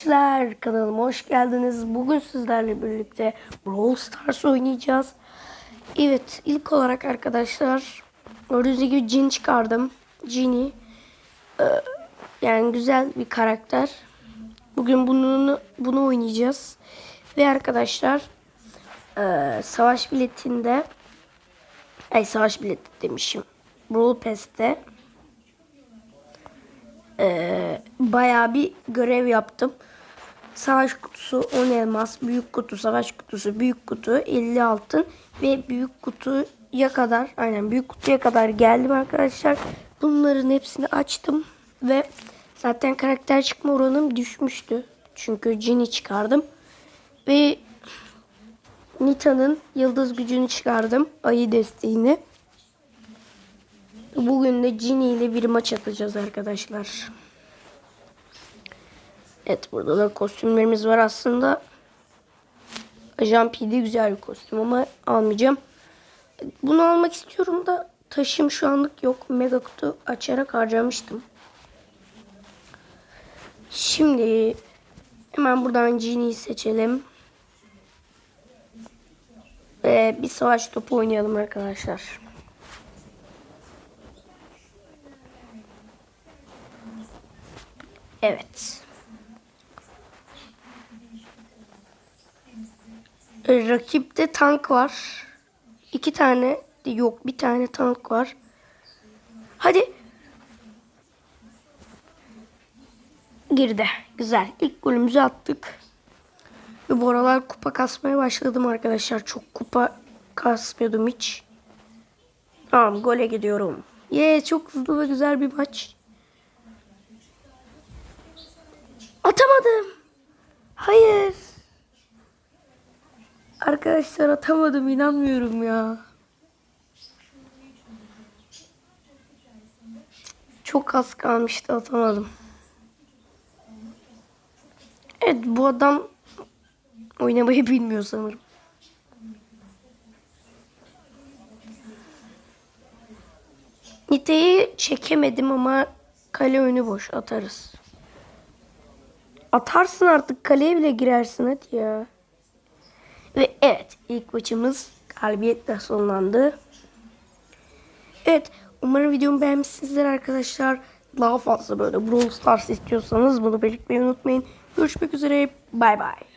Arkadaşlar kanalıma hoş geldiniz. Bugün sizlerle birlikte Brawl Stars oynayacağız. Evet ilk olarak arkadaşlar gördüğünüz gibi Jin çıkardım. Jin'i Ee, yani güzel bir karakter. Bugün bunu bunu oynayacağız. Ve arkadaşlar ee, savaş biletinde ay savaş bileti demişim. Brawl Pass'te ee, bayağı bir görev yaptım. Savaş kutusu 10 elmas, büyük kutu savaş kutusu, büyük kutu 50 altın ve büyük kutuya kadar aynen büyük kutuya kadar geldim arkadaşlar. Bunların hepsini açtım ve zaten karakter çıkma oranım düşmüştü. Çünkü Jin'i çıkardım ve Nita'nın yıldız gücünü çıkardım. Ayı desteğini. Bugün de Ginny ile bir maç atacağız arkadaşlar. Evet burada da kostümlerimiz var aslında. Ajan PD güzel bir kostüm ama almayacağım. Bunu almak istiyorum da taşım şu anlık yok. Mega kutu açarak harcamıştım. Şimdi hemen buradan Ginny'yi seçelim. Ve bir savaş topu oynayalım arkadaşlar. Evet. Rakipte tank var. İki tane yok bir tane tank var. Hadi. Girdi. Güzel. İlk golümüzü attık. Ve bu aralar kupa kasmaya başladım arkadaşlar. Çok kupa kasmıyordum hiç. Tamam gole gidiyorum. Ye çok hızlı ve güzel bir maç. Atamadım. Hayır. Arkadaşlar atamadım inanmıyorum ya. Çok az kalmıştı atamadım. Evet bu adam oynamayı bilmiyor sanırım. Nite'yi çekemedim ama kale önü boş atarız. Atarsın artık kaleye bile girersin hadi ya. Ve evet ilk maçımız galibiyetle sonlandı. Evet umarım videomu beğenmişsinizdir arkadaşlar. Daha fazla böyle Brawl Stars istiyorsanız bunu belirtmeyi unutmayın. Görüşmek üzere bay bay.